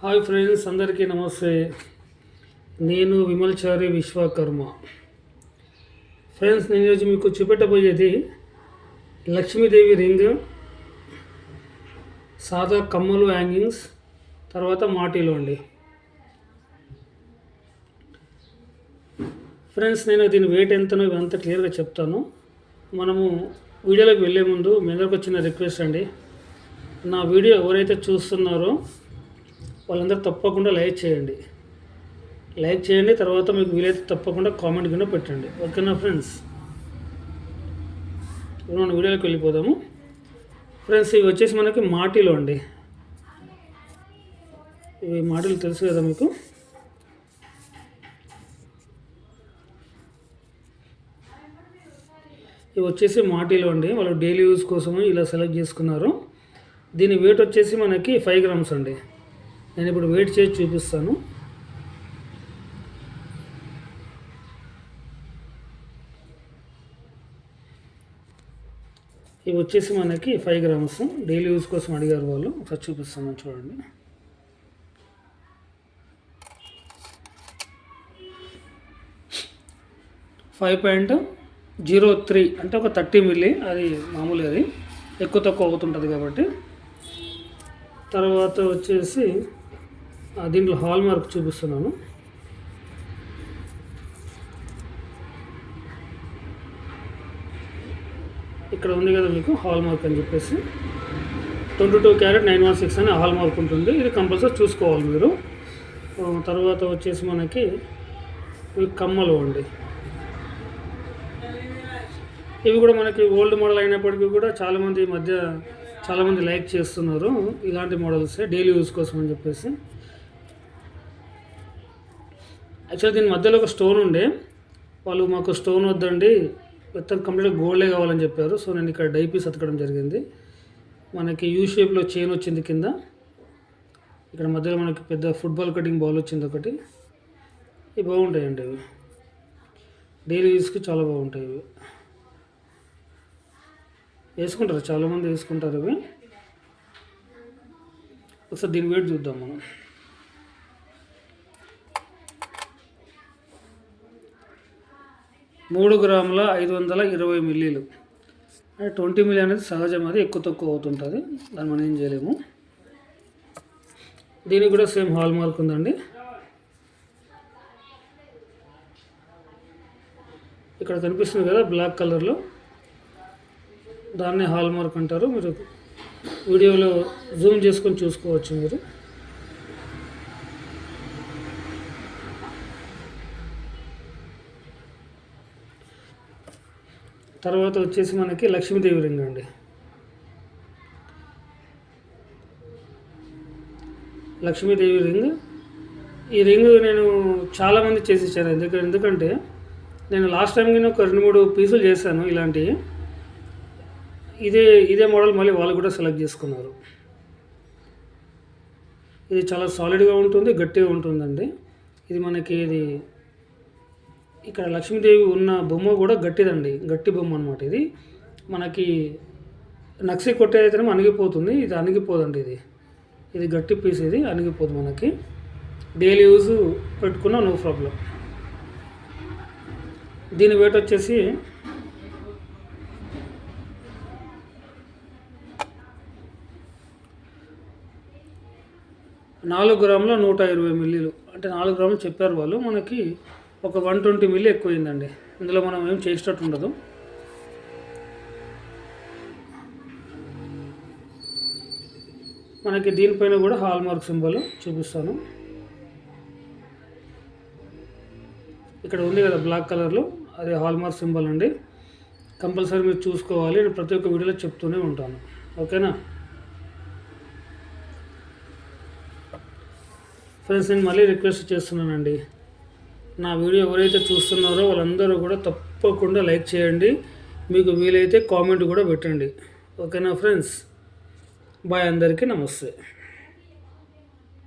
Hi friends అందరికీ నమస్తే. నేను విమల్చారి విశ్వకర్మ. ఫ్రెండ్స్ నేను ఈరోజు మీకు చూపెట్టబోయేది లక్ష్మీదేవి రింగ్ సాదా కమ్మలు హ్యాంగింగ్స్ తర్వాత మాటీలు అండి. ఫ్రెండ్స్ నేను దీని వెయిట్ ఎంతనో ఇవంతా క్లియర్గా చెప్తాను. మనము వీడియోలోకి వెళ్ళే ముందు మీ అందరికి వచ్చిన రిక్వెస్ట్ అండి. నా వీడియో ఎవరైతే చూస్తున్నారో వాళ్ళందరూ తప్పకుండా లైక్ చేయండి. లైక్ చేయండి తర్వాత మీకు వీలైతే తప్పకుండా కామెంట్ కింద పెట్టండి. ఓకేనా ఫ్రెండ్స్? ఇప్పుడు మనం వీడియోలోకి వెళ్ళిపోదాము. ఫ్రెండ్స్ ఇవి వచ్చేసి మనకి మాటిలు అండి. ఇవి మాటలు తెలుసు కదా మీకు? ఇవి వచ్చేసి మాటిలు అండి. వాళ్ళు డైలీ యూజ్ కోసము ఇలా సెలెక్ట్ చేసుకున్నారు. దీని వెయిట్ వచ్చేసి మనకి ఫైవ్ గ్రామ్స్ అండి. నేను ఇప్పుడు వెయిట్ చేసి చూపిస్తాను. ఇవి వచ్చేసి మనకి ఫైవ్ గ్రామ్స్ డైలీ యూజ్ కోసం అడిగారు వాళ్ళు. ఒకసారి చూపిస్తాను చూడండి. ఫైవ్ పాయింట్ జీరో త్రీ అంటే ఒక థర్టీ మిల్లీ అది మామూలు అది. ఎక్కువ తక్కువ అవుతుంటుంది కాబట్టి. తర్వాత వచ్చేసి దీంట్లో హాల్ మార్క్ చూపిస్తున్నాను. ఇక్కడ ఉంది కదా మీకు హాల్ మార్క్ అని చెప్పేసి. Twenty two carat nine one six అని హాల్ మార్క్ ఉంటుంది. ఇది కంపల్సరీ చూసుకోవాలి మీరు. తర్వాత వచ్చేసి మనకి ఇవి కమ్మలు అండి. ఇవి కూడా మనకి ఓల్డ్ మోడల్ అయినప్పటికీ కూడా చాలామంది ఈ మధ్య చాలామంది లైక్ చేస్తున్నారు. ఇలాంటి మోడల్స్ డైలీ యూజ్ కోసం అని చెప్పేసి. యాక్చువల్ దీని మధ్యలో ఒక స్టోన్ ఉండే. వాళ్ళు మాకు స్టోన్ వద్దండి. మొత్తం కంప్లీట్గా గోల్డే కావాలని చెప్పారు. సో నేను ఇక్కడ డై పీస్ అతకడం జరిగింది. మనకి యూ షేప్లో చైన్ వచ్చింది కింద. ఇక్కడ మధ్యలో మనకి పెద్ద ఫుట్బాల్ కటింగ్ బాల్ వచ్చింది ఒకటి. ఇవి బాగుంటాయండి ఇవి. డైలీ యూస్కి చాలా బాగుంటాయి ఇవి. వేసుకుంటారు. చాలామంది వేసుకుంటారు ఇవి. ఒకసారి దీని వెయిట్ చూద్దాం మనం. మూడు గ్రాముల ఐదు వందల ఇరవై మిల్లీలు. అంటే ట్వంటీ మిల్లీ అనేది సహజం అది ఎక్కువ తక్కువ అవుతుంటుంది. దాన్ని మనం ఏం చేయలేము. దీనికి కూడా సేమ్ హాల్ మార్క్ ఉందండి. ఇక్కడ కనిపిస్తుంది కదా బ్లాక్ కలర్లో. దాన్నే హాల్ మార్క్ అంటారు. మీరు వీడియోలో జూమ్ చేసుకొని చూసుకోవచ్చు మీరు. తర్వాత వచ్చేసి మనకి లక్ష్మీదేవి రింగ్ అండి. లక్ష్మీదేవి రింగ్. ఈ రింగ్ నేను చాలామంది చేసి ఇచ్చాను ఎందుకంటే ఎందుకంటే నేను లాస్ట్ టైం నేను ఒక రెండు మూడు పీసులు చేశాను ఇలాంటివి ఇదే ఇదే మోడల్ మళ్ళీ వాళ్ళు కూడా సెలెక్ట్ చేసుకున్నారు. ఇది చాలా సాలిడ్గా ఉంటుంది గట్టిగా ఉంటుందండి. ఇది మనకి ఇది ఇక్కడ లక్ష్మీదేవి ఉన్న బొమ్మ కూడా గట్టిదండి. గట్టి బొమ్మ అనమాట ఇది. మనకి నక్సి కొట్టేదైతేనే అణిగిపోతుంది. ఇది అణిగిపోదండి ఇది. ఇది గట్టి పీస్ ఇది అణిగిపోదు మనకి. డైలీ యూజ్ పెట్టుకున్నా నో ప్రాబ్లం. దీని వెయిట్ వచ్చేసి నాలుగు గ్రాముల నూట ఇరవై మిల్లీలు. అంటే నాలుగు గ్రాములు చెప్పారు వాళ్ళు. మనకి ఒక వన్ ట్వంటీ మిల్లీ ఎక్కువైందండి. ఇందులో మనం ఏం చేసేటట్టు ఉండదు. మనకి దీనిపైన కూడా హాల్ మార్క్ సింబల్ చూపిస్తాను. ఇక్కడ ఉంది కదా బ్లాక్ కలర్లో అది హాల్ మార్క్ సింబల్ అండి. కంపల్సరీ మీరు చూసుకోవాలి. నేను ప్రతి ఒక్క వీడియోలో చెప్తూనే ఉంటాను. ఓకేనా? ఫ్రెండ్స్ నేను మళ్ళీ రిక్వెస్ట్ చేస్తున్నానండి. నా వీడియో ఎవరైతే చూస్తున్నారో వాళ్ళందరూ కూడా తప్పకుండా లైక్ చేయండి. మీకు వీలైతే కామెంట్ కూడా పెట్టండి. ఓకేనా ఫ్రెండ్స్? బాయ్ అందరికీ నమస్తే.